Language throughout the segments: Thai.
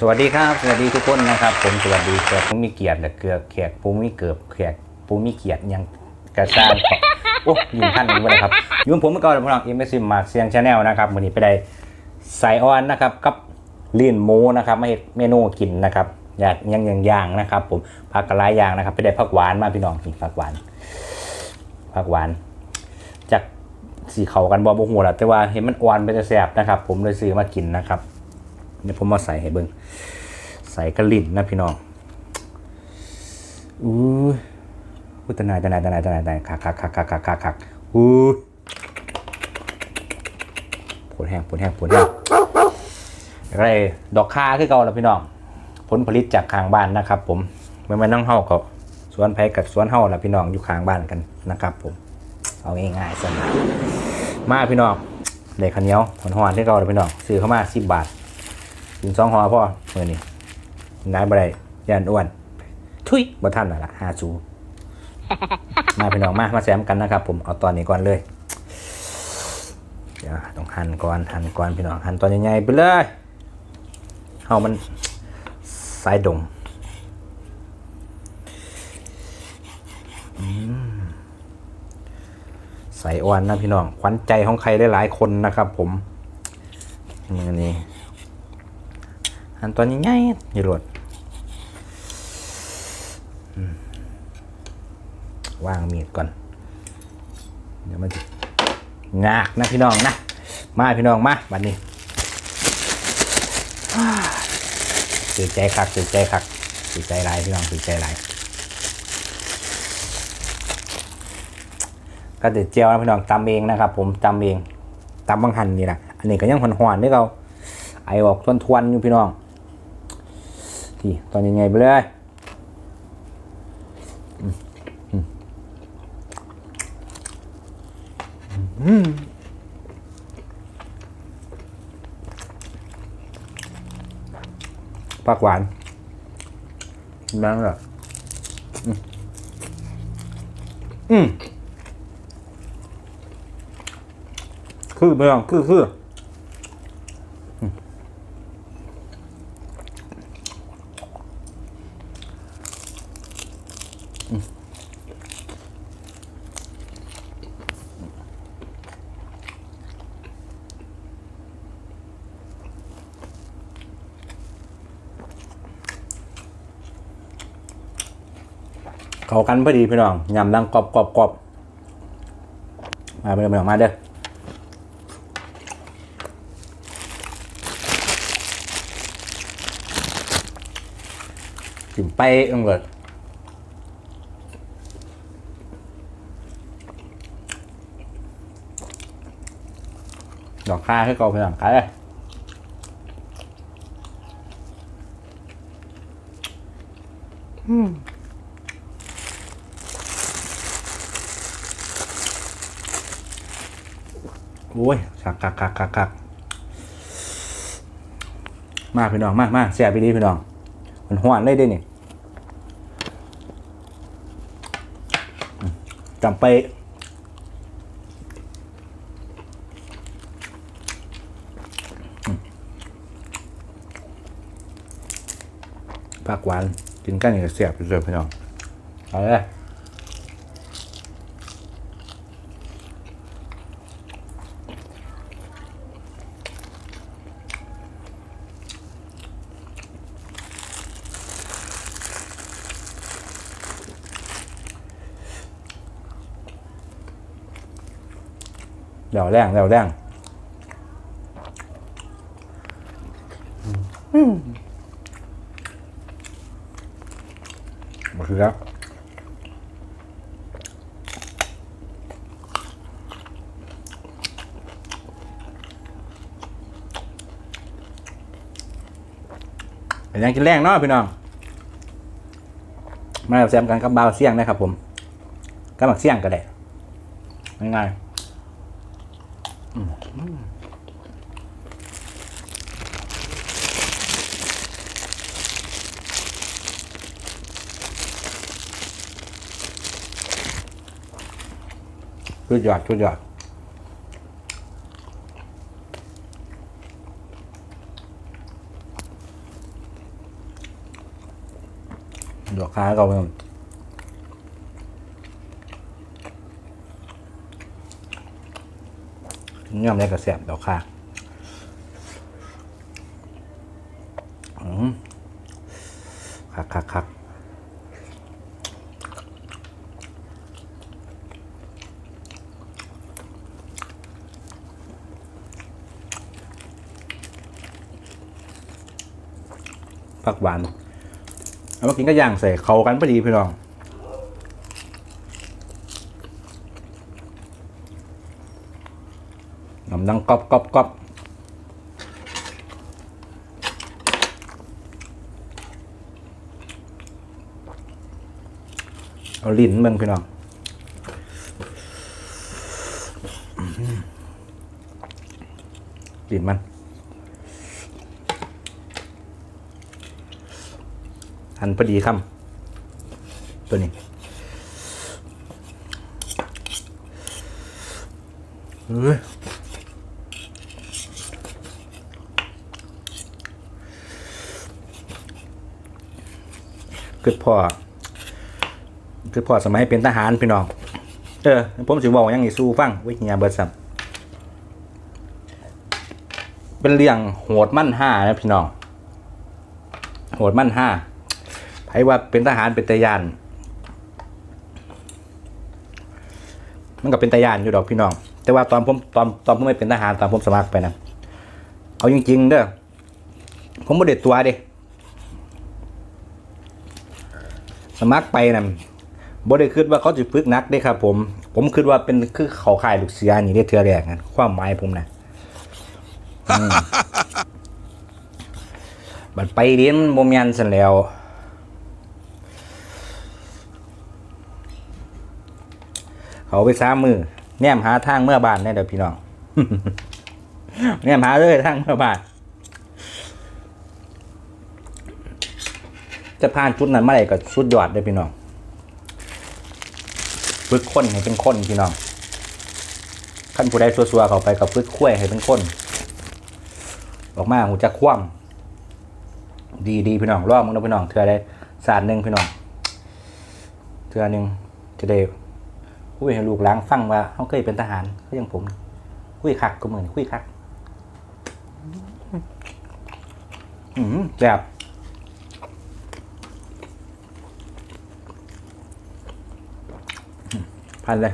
สวัสดีครับ สวัสดีทุกคนนะครับ ผมสวัสดีแขกผู้มีเกียรติและเกือแขกผู้มีเกือบแขกผู้มีเกียรติยังกระชากโอ้ยิงท่านนี้บ่เลยครับยุ่งผมเมื่อก่อนพี่น้องเอ็มเอซิมมาร์เซียงชาแนลนะครับวันนี้ไปได้ใสออนนะครับกับลีนหมูนะครับมาเฮ็ดเมนูกินนะครับอยากยังยังย่างนะครับ ผมผักกระไรย่างนะครับ ไปได้ผักหวานมาพี่น้องนี่ผักหวานผักหวานจากสีเขากันบอบหัวแหละแต่ว่าเห็นมันอ่อนไปจะแสบนะครับ ผมเลยซื้อมากินนะครับ เดี๋ยวผมมาใส่ให้เบิ้งใส่กระลิ่นนะพี่น้องอู้ยอู้ตนายตนายตนายตนายตนายคักคักคักคักคักคักคักอู้ยปวดแห้งปวดแห้งปวดแห้งแล้วก็ไอ้ดอกคาคือเก่าแล้วพี่น้อง ผลผลิตจากข้างบ้านนะครับ ผมไม่ไม่นั่งเฮากับสวนไผ่กับสวนเฮาแล้วพี่น้องอยู่ข้างบ้านกันนะครับ ผม เอาง่ายๆสนมาพี่น้องเด็กขันเหนียวหอนหอนที่เราเลยพี่น้องซื้อเข้ามาสิบบาท กินสองห่อพ่อเมื่อนี้นายบไรยันอ้วน ทุยบ่ท่านน่ะละห้าจูมาพี่น้องมา มาแซมกันนะครับ ผมเอาตอนนี้ก่อนเลย เดี๋ยวต้องหั่นก่อนหั่นก่อนพี่น้องหั่นตอนใหญ่ๆไปเลยเฮามันสายดงใส่อ่อนนะพี่น้องขวัญใจของใครได้หลายๆคนนะครับ ผมมือนี้ อันตัวนี้ง่ายๆอย่หลดวางมีดก่อน เดี๋ยวมันจะงากนะพี่น้องนะ มาพี่น้องมาบัดนนี้ตื่นใจคักตื่นใจคักตื่นใจหลายพี่น้องตื่นใจหลายก็เด็ดเจียวนะพี่น้องตำเองนะครับ ผมตำเองตำบางหันนี่แหละอันนี้ก็ยังหอนๆนี่เราไอออกทวนๆอยู่พี่น้อง ที่ ตอนยังไงไปเลยอืมอืมอืมปากหวานนั่งหรออืมอืมคือเมืองคือคือ เขากันพอดีพี่น้องยำดังกรอบกรอบกรอบมาเด้อมาเด้อมาเด้อจิ้มไปเองเลยดอกค่าให้กองไปหลังขายเลยโกักคักคักคักคักมาพี่น้องมากมากเสียไปดีพี่น้อง มันหวานเลยเด้นี่อืมจำไปผักหวานกินกันอย่างเสียบไปเลยพี่น้องเอาเลย เดี๋ยวแรงเดี๋ยวแรงมาคือแล้วเป็นยังกินแรงเนาะพี่น้อง มาแซมกันกับบาวเสี่ยงนะครับผมกับหมักเสี่ยงก็ได้ง่ายๆ สุดยอดสุดยอดดอกค้าก็เป็น ย่อมได้กระแสบดอกค้าอืมคักคักคักผักหวาน เอามากินก็ย่างใส่เขากันพอดีพี่น้องน้ำ ดังก๊อบก๊อบก๊อบเอาลิ้นมันพี่น้องลิ้นมันหันพอดีคำตัวนี้เฮ้ย คือพ่อคือพ่อสมัยเป็นทหารพี่น้องเออผมสิบอกยังนี้สู้ฟังวิทยาเบิร์ดซับเป็นเรื่องโหดมั่นห้านะพี่น้องโหดมั่นห้าไผว่าเป็นทหารเป็นตายานมันก็เป็นตายานอยู่ดอกพี่น้อง แต่ว่าตอนผมตอนตอนผมไม่เป็นทหารตอนผมสมัครไปนะเอาจริงๆเด้อผมไม่เด็ดตัวเด้ สมัครไปนะบ่ได้คิดว่าเขาจะฝึกนักเด้ครับผม ผมคิดว่าเป็นคือเขาขายลูกเสือนี่ได้เทือแรกนะความหมายผมนะบัดไปเรียนบ่แม่นซั่นแล้วเขาไปซ้ามือแนมหาทางเมื่อบานได้เด้อพี่น้องแนมหาเลยทางเมื่อบาน จะผ่านจุดนั้นมื่อไหร่ก็สุดยอดเลยพี่น้องฝึกคนให้เป็นคนพี่น้องขั้นผู้ใดซัวๆเข้าไปกับฝึกคุ้ยให้เป็นคน ออกมาหูจะคว่ำดีดีพี่น้องรอบมึงนะพี่น้องเถื่อได้ศาสตร์หนึ่งพี่น้องเถื่อหนึ่งจะได้คุยให้ลูกหล้างฟังว่าเขาเคยเป็นทหารก็ยังผมคุยคักก็เหมือนคุยคัก อืมแบบ อืมพันเล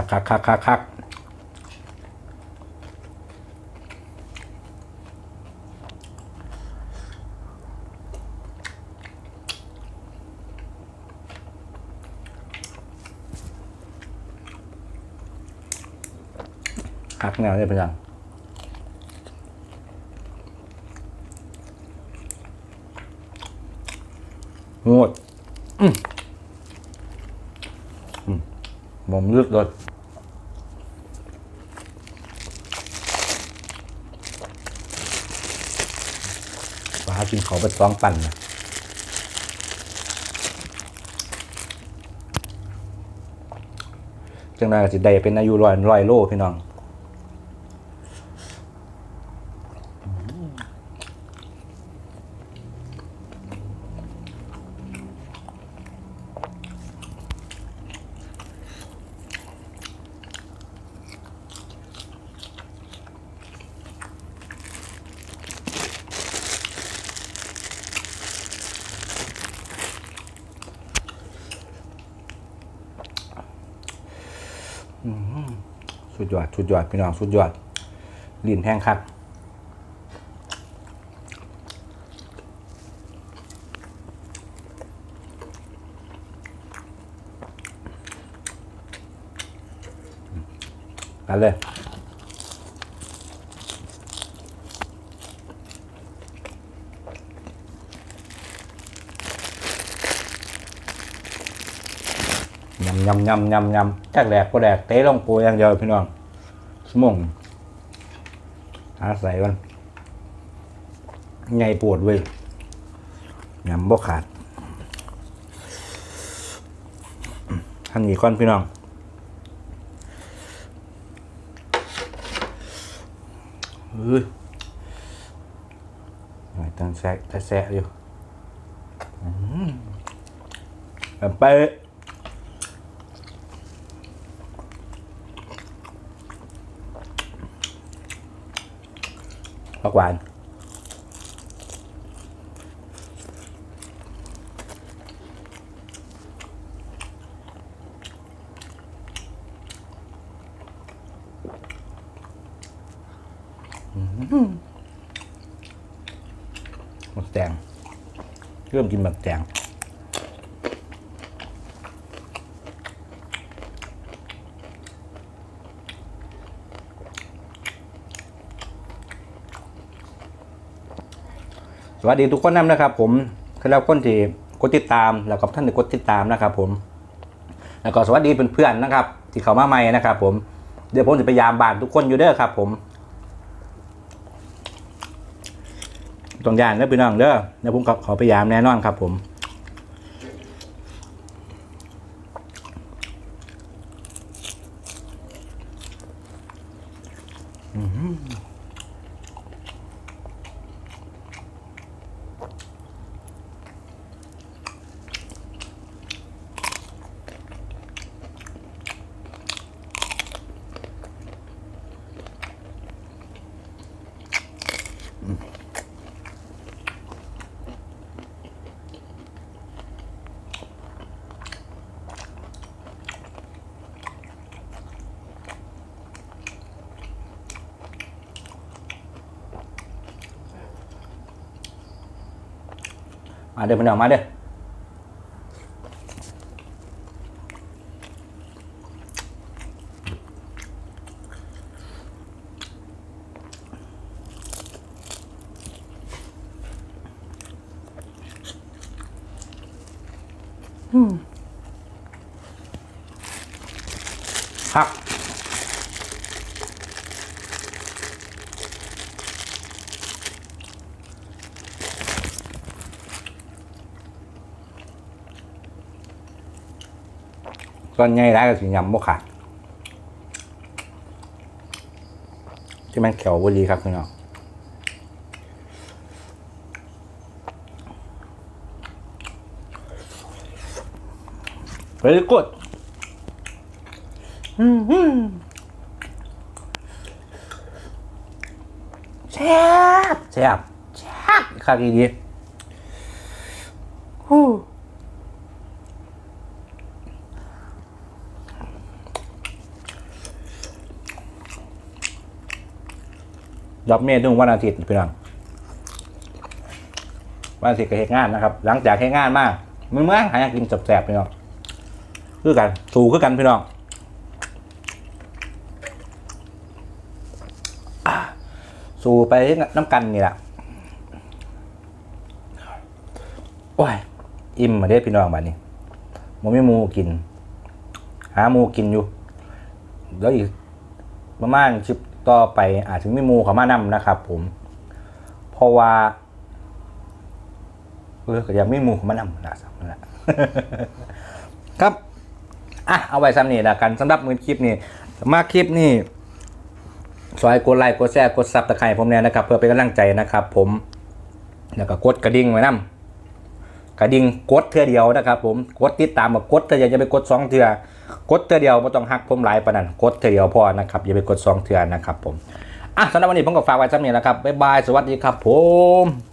คักคักคักคักคักหักแนวได้เป็นยังงดอืมอืมผมเลือกรถ ฟ้ากินเขาไปสองปั่นนะจังได้ก็จะได้เป็นอายุร้อยร้อยโลพี่น้อง สุดยอดสุดยอดพี่น้องสุดยอดลิ้นแห้งคักอันเลย ยำยำยำยำจากแดกก็แดกเตะลงปูอย่างเดียวพี่น้องสมองหาใส่มันไงปวดเว้ยยำบ่ขาดท่านนี้ก้อนพี่น้องเฮ้ยตั้งแซะแซะอยู่อืมแบบเป๊ ผักหวาน หมักแตงเริ่มกินหมักแตง สวัสดีทุกคนนำนะครับผมคือเราคนที่กดติดตามแล้วก็ท่านที่กดติดตามนะครับผม แล้วก็สวัสดีเพื่อนๆนะครับ ที่เข้ามาใหม่นะครับ ผมเดี๋ยวผมจะพยายามบานทุกคนอยู่เด้อครับ ผมต้องยานเด้อพี่น้องเด้อเดี๋ยวผมขอพยายามแน่นอนครับผม มาเด้อพี่น้องมาเด้อครับ ส่วนใหญ่ได้ก็สิยำบ่ขาดที่มันเขียวบุรีครับพี่น้องเฮ้ยกดแซ่บแซ่บแซ่บครับอีดีฮู้ ยอบเมทุ่งวันอาทิตย์พี่น้องวันอาทิตย์ก็เหตุงานนะครับ หลังจากเหตุงานมากเมื่อเมื่อหายากินแสบๆพี่น้องคือกันสู่คือกันพี่น้องสู่ไปน้ำกันนี่แหละโอ้ยอิ่มมาได้พี่น้องบัดนี้มันไม่มูกิน หาหมูกินอยู่ แล้วอีกประมาณชิป ต่อไปอาจจะไม่มูเขามานำนะครับ ผมเพราะว่าเออก็ยังไม่มูเขามานำนะนั่นแหละครับอะเอาไว้ซ้ำนี่ละกันสำหรับมือคลิปนี้มาคลิปนี้สอยกดไลค์กดแชร์กดซับตะไคร่ผมเนี่ยนะครับ เพื่อเป็นกำลังใจนะครับ ผมแล้วก็กดกระดิ่งไว้นํกระดิ่งกดเทื่อเดียวนะครับ ผมกดติดตามมากดเทื่อเดียวจะไปกดสองเทื่อ กดเทื่อเดียวไม่ต้องหักผมหลายปานนั้นกดเทื่อเดียวพอนะครับอย่าไปกดสองเทื่อนะครับผมอะสำหรับวันนี้ผมก็ฝากไว้สักนี้นะครับบ๊ายบายสวัสดีครับผม